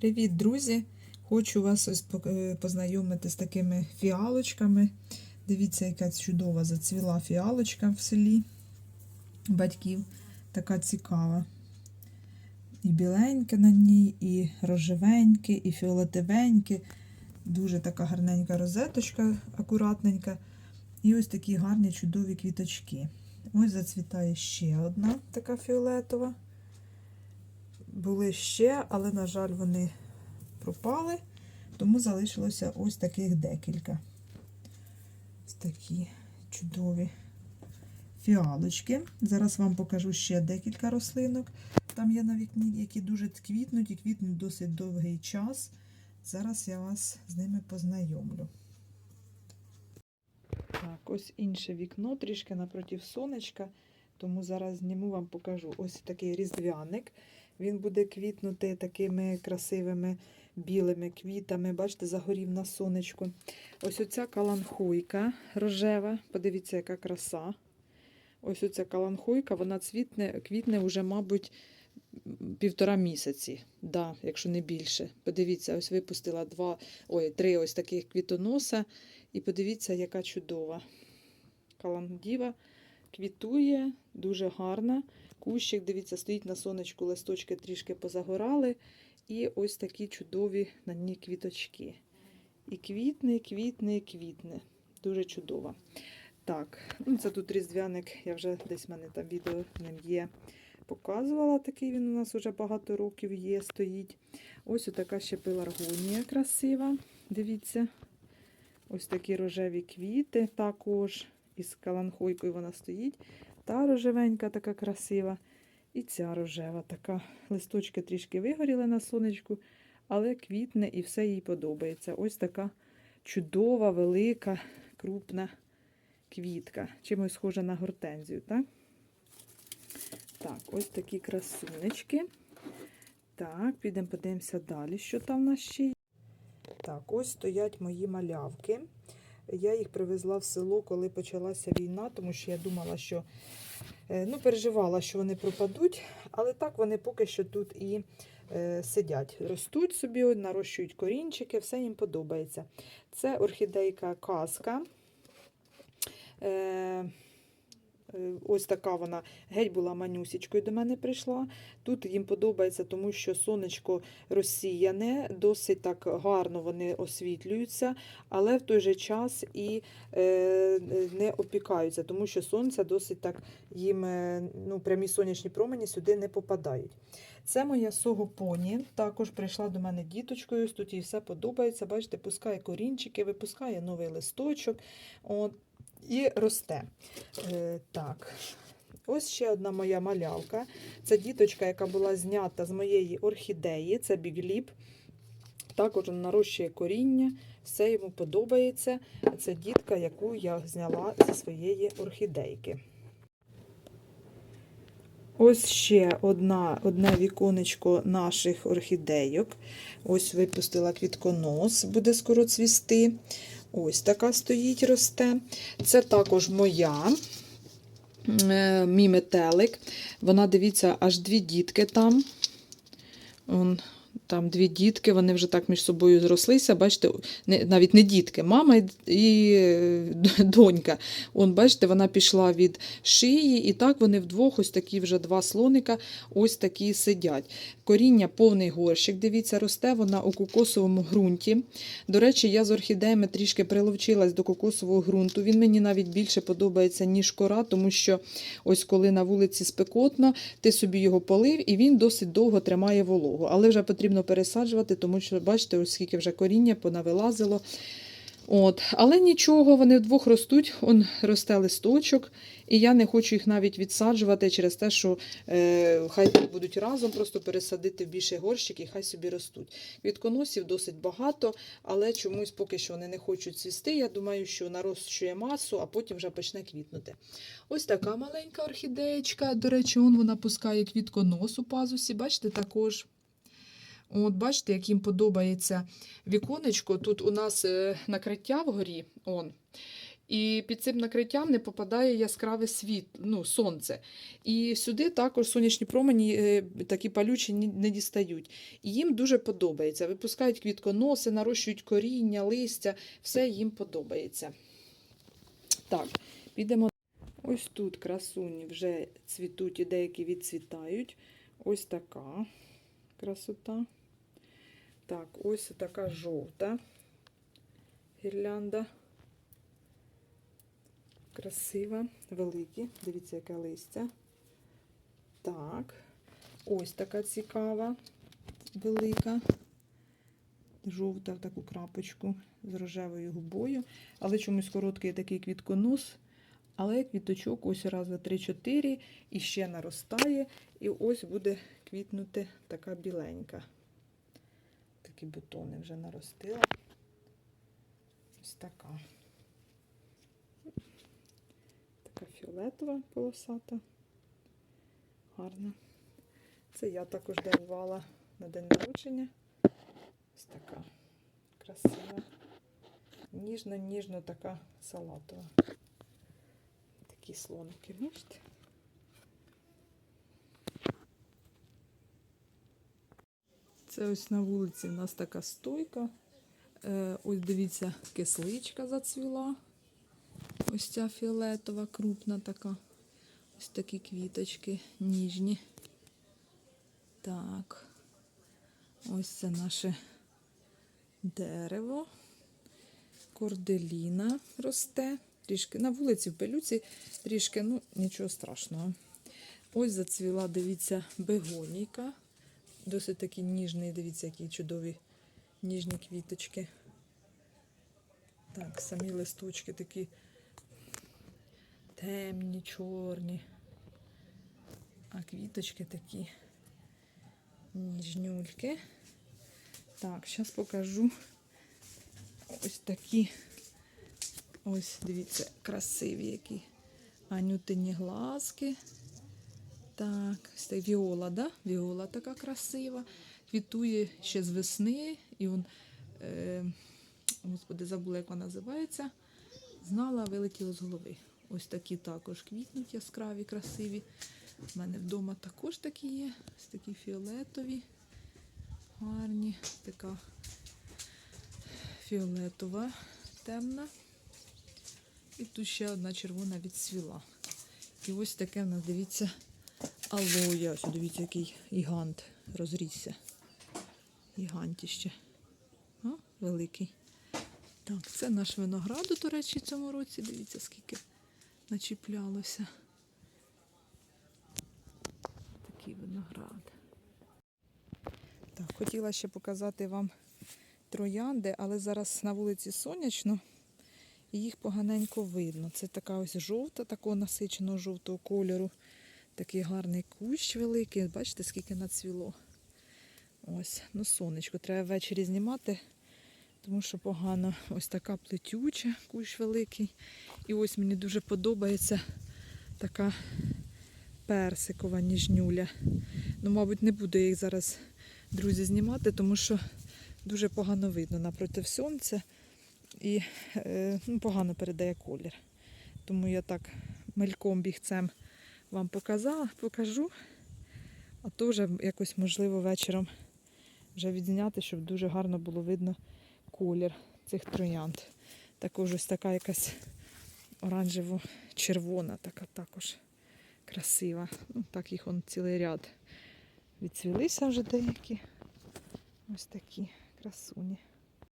Привіт, друзі! Хочу вас ось е, познайомити з такими фіалочками. Дивіться, яка чудова зацвіла фіалочка в селі батьків. Така цікава. І біленьке на ній, і рожевеньке, і фіолетивеньке. Дуже така гарненька розеточка, акуратненька. І ось такі гарні чудові квіточки. Ось зацвітає ще одна така фіолетова. Були ще, але, на жаль, вони пропали, тому залишилося ось таких декілька. Ось такі чудові фіалочки. Зараз вам покажу ще декілька рослинок. Там є на вікні, які дуже квітнуть і квітнуть досить довгий час. Зараз я вас з ними познайомлю. Так, ось інше вікно, трішки напротив сонечка, тому зараз зніму вам покажу. Ось такий різдвяник. Він буде квітнути такими красивими білими квітами. Бачите, загорів на сонечку. Ось оця каланхуйка рожева. Подивіться, яка краса. Ось оця каланхуйка, вона цвітне, квітне вже, мабуть, півтора місяці, да, якщо не більше. Подивіться, ось випустила два, ой, три ось таких квітоноса. І подивіться, яка чудова. Каландіва квітує, дуже гарна. Кущик, дивіться, стоїть на сонечку, листочки трішки позагорали. І ось такі чудові на ній квіточки. І квітне, квітне, і квітне. Дуже чудова. Так, ну це тут різдвяник, я вже десь в мене там відео ним є. Показувала такий він у нас вже багато років є, стоїть. Ось така ще пеларгонія красива. Дивіться. Ось такі рожеві квіти також. Із каланхойкою вона стоїть. Та рожевенька така красива. І ця рожева така. Листочки трішки вигоріли на сонечку, але квітне і все їй подобається. Ось така чудова, велика, крупна квітка. Чимось схожа на гортензію, так? Так, ось такі красунечки. Так, підемо подивимося далі, що там в нас ще є. Так, ось стоять мої малявки. Я їх привезла в село, коли почалася війна, тому що я думала, що е, ну, переживала, що вони пропадуть, але так вони поки що тут і е, сидять. Ростуть собі, нарощують корінчики, все їм подобається. Це орхідейка казка. Е, е, Ось така вона геть була манюсічкою до мене прийшла. Тут їм подобається, тому що сонечко розсіяне, досить так гарно вони освітлюються, але в той же час і е, не опікаються, тому що сонце досить так їм е, ну, прямі сонячні промені сюди не попадають. Це моя согопоні, також прийшла до мене діточкою, тут їй все подобається. Бачите, пускає корінчики, випускає новий листочок от, і росте. Е, так. Ось ще одна моя малявка. Це діточка, яка була знята з моєї орхідеї, це бігліп. Також він нарощує коріння, все йому подобається. Це дітка, яку я зняла зі своєї орхідейки. Ось ще одна, одне віконечко наших орхідейок. Ось випустила квітконос, буде скоро цвісти. Ось така стоїть, росте. Це також моя е, мій метелик. Вона, дивіться, аж дві дітки там. Он, там дві дітки, вони вже так між собою зрослися. Бачите, не, навіть не дітки, мама і, і е, донька. Он, бачите, вона пішла від шиї, і так вони вдвох, ось такі вже два слоника, ось такі сидять. Коріння повний горщик, дивіться, росте вона у кокосовому ґрунті. До речі, я з орхідеями трішки приловчилась до кокосового ґрунту. Він мені навіть більше подобається, ніж кора, тому що ось коли на вулиці спекотно, ти собі його полив, і він досить довго тримає вологу. Але вже потрібно пересаджувати, тому що, бачите, ось скільки вже коріння понавилазило. От. Але нічого, вони вдвох ростуть, он росте листочок, і я не хочу їх навіть відсаджувати через те, що е, хай будуть разом, просто пересадити в більший горщик і хай собі ростуть. Квітконосів досить багато, але чомусь поки що вони не хочуть цвісти. Я думаю, що нарощує масу, а потім вже почне квітнути. Ось така маленька орхідеєчка. До речі, он вона пускає квітконос у пазусі. Бачите, також. От, бачите, як їм подобається віконечко. Тут у нас е, накриття вгорі. Он. і під цим накриттям не попадає яскраве світ, ну, сонце. І сюди також сонячні промені е, такі палючі не дістають. І їм дуже подобається. Випускають квітконоси, нарощують коріння, листя, все їм подобається. Так, підемо. Ось тут красуні вже цвітуть і деякі відцвітають. Ось така красота. Так, ось така жовта гірлянда. Красива, великі. Дивіться, яке листя. Так, ось така цікава, велика. Жовта в таку крапочку з рожевою губою. Але чомусь короткий такий квітконос. Але квіточок ось раз, два, три, чотири. І ще наростає. І ось буде квітнути така біленька. Такі бутони вже наростила. Ось така. Така фіолетова полосата. Гарна. Це я також дарувала на день народження. Ось така красива. Ніжно-ніжно така салатова. Такі слоники, бачите? Це ось на вулиці у нас така стойка. Е, ось дивіться, кисличка зацвіла. Ось ця фіолетова, крупна така. Ось такі квіточки ніжні. Так. Ось це наше дерево. Корделіна росте. Трішки на вулиці в пилюці, трішки, ну, нічого страшного. Ось зацвіла, дивіться, бегонійка. Досить такі ніжні, дивіться, які чудові ніжні квіточки. Так, самі листочки такі темні, чорні. А квіточки такі ніжнюльки. Так, зараз покажу ось такі. Ось, дивіться, красиві які. Анютині глазки. Так, так, віола, да? Віола така красива. Квітує ще з весни. І он, е, господи, забула, як вона називається. Знала, вилетіло з голови. Ось такі також квітнуть яскраві, красиві. У мене вдома також такі є. Ось такі фіолетові, гарні. Така фіолетова, темна. І тут ще одна червона відцвіла. І ось таке в нас, дивіться, алоя. Ось дивіться, який гігант розрісся. Гігантіще. О, великий. Так, це наш виноград, до речі, цьому році. Дивіться, скільки начіплялося. Такий виноград. Так, хотіла ще показати вам троянди, але зараз на вулиці сонячно і їх поганенько видно. Це така ось жовта, такого насиченого жовтого кольору. Такий гарний кущ великий. Бачите, скільки нацвіло. Ось, ну сонечко. Треба ввечері знімати, тому що погано ось така плетюча, кущ великий. І ось мені дуже подобається така персикова ніжнюля. Ну, мабуть, не буду їх зараз, друзі, знімати, тому що дуже погано видно напроти сонця і е, ну, погано передає колір. Тому я так мельком бігцем вам показала, покажу. А то вже якось, можливо, вечором вже відзняти, щоб дуже гарно було видно колір цих троянд. Також ось така якась оранжево-червона, така також красива. Ну, так їх он цілий ряд відцвілися вже деякі. Ось такі красуні.